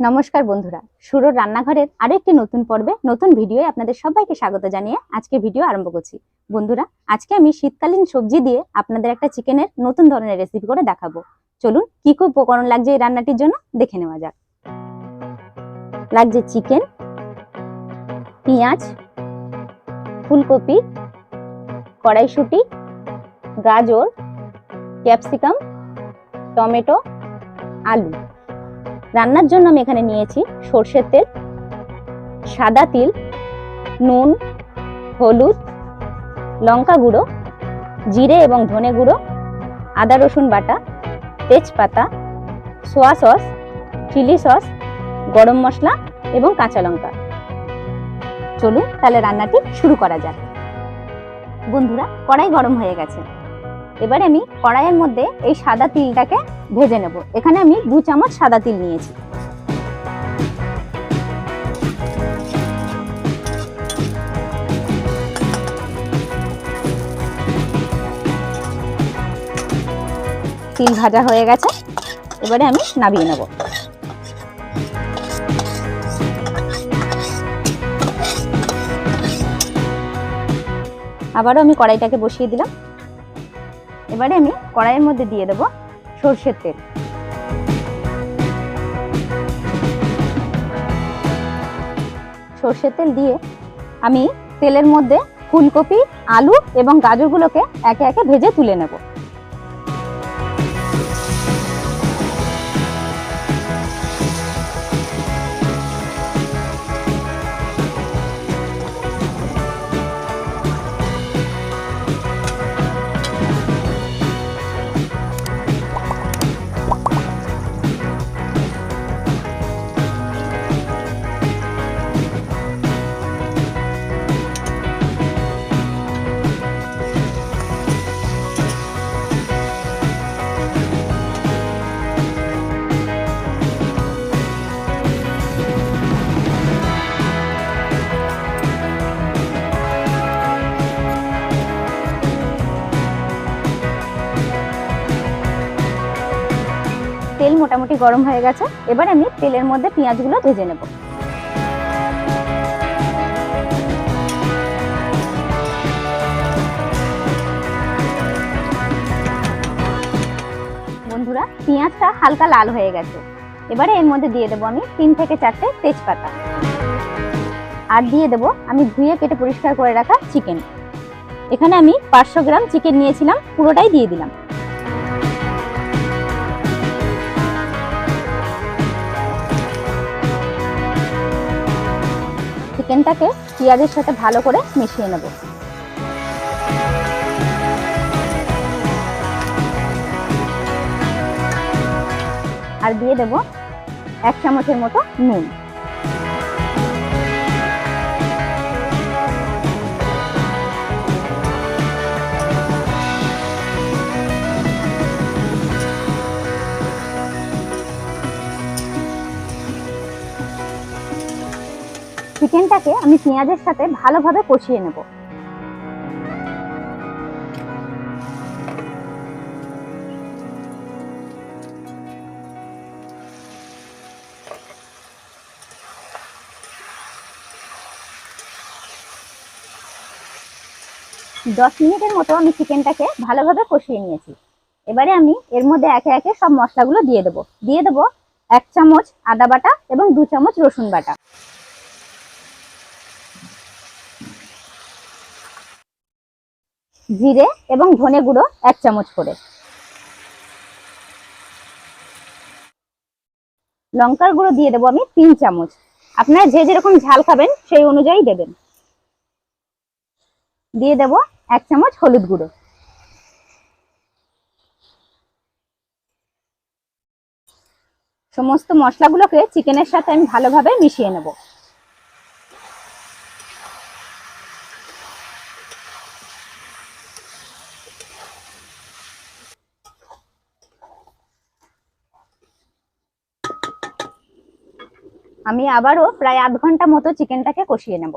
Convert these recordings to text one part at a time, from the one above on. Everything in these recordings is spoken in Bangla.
নমস্কার বন্ধুরা, সুরর রান্নাঘরের আরও একটি নতুন পর্বে নতুন ভিডিওয়ে আপনাদের সবাইকে স্বাগত জানিয়ে আজকে ভিডিও আরম্ভ করছি। বন্ধুরা, আজকে আমি শীতকালীন সবজি দিয়ে আপনাদের একটা চিকেনের নতুন ধরনের রেসিপি করে দেখাবো। চলুন, কি কি উপকরণ লাগছে এই রান্নাটির জন্য দেখে নেওয়া যাক। লাগছে চিকেন, পেঁয়াজ, ফুলকপি, কড়াইশুঁটি, গাজর, ক্যাপসিকাম, টমেটো, আলু। রান্নার জন্য আমি এখানে নিয়েছি সর্ষের তেল, সাদা তিল, নুন, হলুদ, লঙ্কা গুঁড়ো, জিরে এবং ধনে গুঁড়ো, আদা রসুন বাটা, তেজপাতা, সোয়া সস, চিলি সস, গরম মশলা এবং কাঁচা লঙ্কা। চলুন তাহলে রান্নাটি শুরু করা যাক। বন্ধুরা, কড়াই গরম হয়ে গেছে। এবারে আমি কড়াইয়ের মধ্যে এই সাদা তিলটাকে ভেজে নেব। এখানে আমি দু চামচ সাদা তিল নিয়েছি। তিল ভাজা হয়ে গেছে। এবারে আমি নামিয়ে নেব। আবারও আমি কড়াইটাকে বসিয়ে দিলাম। এবারে আমি কড়াইয়ের মধ্যে দিয়ে দেব সর্ষের তেল। সর্ষের তেল দিয়ে আমি তেলের মধ্যে ফুলকপি, আলু এবং গাজরগুলোকে একে একে ভেজে তুলে নেব। মোটামুটি গরম হয়ে গেছে। এবার আমি তেলের মধ্যে পেঁয়াজগুলো ভেজে নেব। বন্ধুরা, পেঁয়াজটা হালকা লাল হয়ে গেছে। এবারে এর মধ্যে দিয়ে দেবো আমি তিন থেকে চারটে তেজপাতা। আর দিয়ে দেবো আমি ধুয়ে কেটে পরিষ্কার করে রাখা চিকেন। এখানে আমি পাঁচশো গ্রাম চিকেন নিয়েছিলাম, পুরোটাই দিয়ে দিলাম। চিকেনটাকে পেঁয়াজের সাথে ভালো করে মিশিয়ে নেব। আর দিয়ে দেব এক চামচের মতো নুন। চিকেনটাকে আমি পেঁয়াজের সাথে ভালোভাবে কষিয়ে নেব। দশ মিনিটের মতো আমি চিকেনটাকে ভালোভাবে কষিয়ে নিয়েছি। এবারে আমি এর মধ্যে একে একে সব মশলাগুলো দিয়ে দেবো। দিয়ে দেবো এক চামচ আদা বাটা এবং দু চামচ রসুন বাটা। জিরে এবং ধনে গুঁড়ো এক চামচ করে। লঙ্কার গুঁড়ো দিয়ে দেবো আমি তিন চামচ। আপনারা যে যেরকম ঝাল খাবেন সেই অনুযায়ী দেবেন। দিয়ে দেব এক চামচ হলুদ গুঁড়ো। সমস্ত মশলাগুলোকে চিকেনের সাথে আমি ভালোভাবে মিশিয়ে নেব। আমি আবারও প্রায় আধ ঘণ্টা মতো চিকেনটাকে কষিয়ে নেব।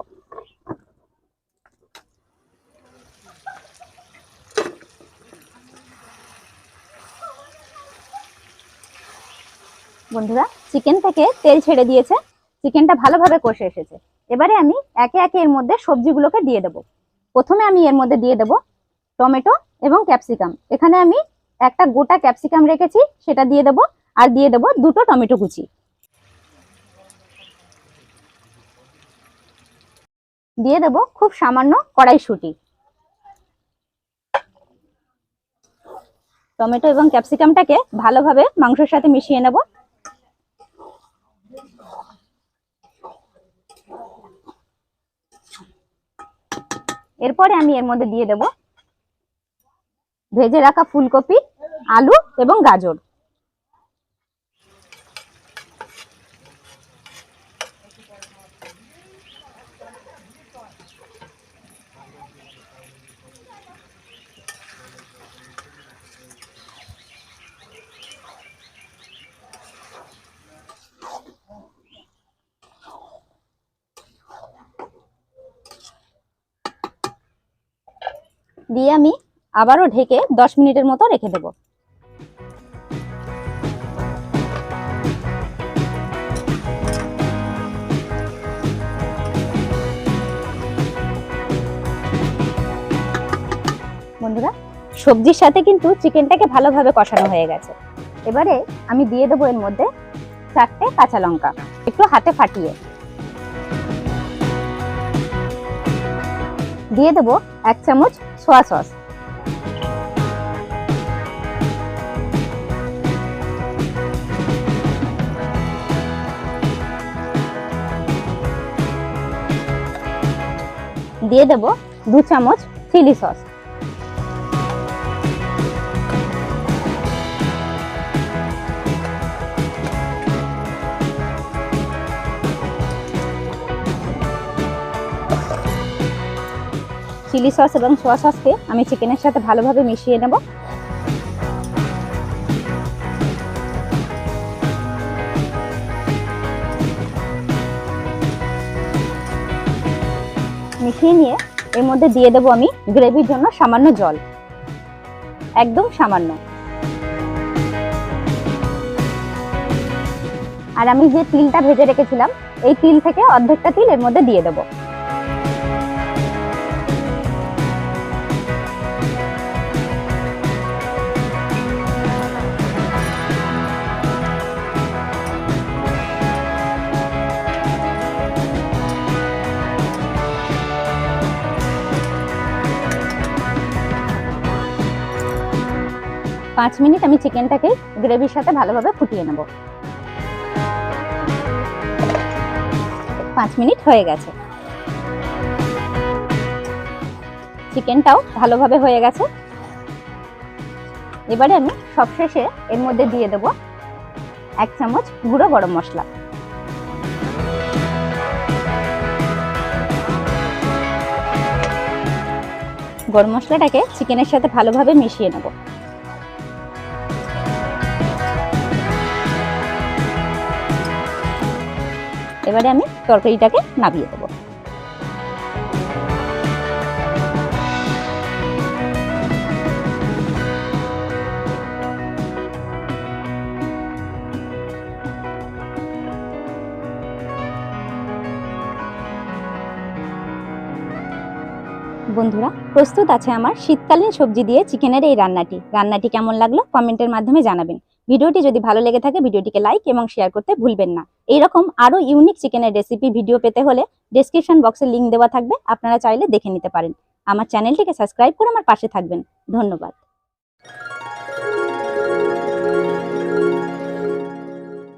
বন্ধুরা, চিকেন থেকে তেল ছেড়ে দিয়েছে। চিকেনটা ভালোভাবে কষে এসেছে। এবারে আমি একে একে এর মধ্যে সবজিগুলোকে দিয়ে দেব। প্রথমে আমি এর মধ্যে দিয়ে দেব টমেটো এবং ক্যাপসিকাম। এখানে আমি একটা গোটা ক্যাপসিকাম রেখেছি, সেটা দিয়ে দেব আর দিয়ে দেব দুটো টমেটো কুচি। দিয়ে দেব খুব সামান্য কড়াইশুঁটি। টমেটো এবং ক্যাপসিকামটাকে ভালোভাবে মাংসের সাথে মিশিয়ে নেব। এরপরে আমি এর মধ্যে দিয়ে দেব ভেজে রাখা ফুলকপি, আলু এবং গাজর। দিয়ে আমি আবারও ঢেকে দশ মিনিটের মতো রেখে দেব। বন্ধুরা, সবজির সাথে কিন্তু চিকেনটাকে ভালোভাবে কষানো হয়ে গেছে। এবারে আমি দিয়ে দেবো এর মধ্যে চারটে কাঁচা লঙ্কা। একটু হাতে ফাটিয়ে। দিয়ে দেবো এক চামচ সোয়া সস দিয়ে দেব দু চামচ চিলি সস চিলি সস এবং সোয়া সসকে আমি চিকেনের সাথে ভালোভাবে মিশিয়ে নেব। মিশিয়ে নিয়ে এর মধ্যে দিয়ে দেবো আমি গ্রেভির জন্য সামান্য জল। একদম সামান্য। আর আমি যে তিলটা ভেজে রেখেছিলাম, এই তিল থেকে অর্ধেকটা তিল এর মধ্যে দিয়ে দেবো। পাঁচ মিনিট আমি চিকেনটাকে গ্রেভির সাথে ভালোভাবে ফুটিয়ে নেব। পাঁচ মিনিট হয়ে গেছে। চিকেনটাও ভালোভাবে হয়ে গেছে। এবারে আমি সবশেষে এর মধ্যে দিয়ে দেব এক চামচ গুঁড়ো গরম মশলা। গরম মশলাটাকে চিকেনের সাথে ভালোভাবে মিশিয়ে নেব। এবারে আমি তরকারিটাকে নামিয়ে দেবো। বন্ধুরা, প্রস্তুত আছে আমার শীতকালীন সবজি দিয়ে চিকেনের এই রান্নাটি। রান্নাটি কেমন লাগল কমেন্টের মাধ্যমে জানাবেন। ভিডিওটি যদি ভালো লেগে থাকে, ভিডিওটিকে লাইক এবং শেয়ার করতে ভুলবেন না। এইরকম আরও ইউনিক চিকেনের রেসিপি ভিডিও পেতে হলে ডিসক্রিপশন বক্সে লিঙ্ক দেওয়া থাকবে, আপনারা চাইলে দেখে নিতে পারেন। আমার চ্যানেলটিকে সাবস্ক্রাইব করে আমার পাশে থাকবেন। ধন্যবাদ।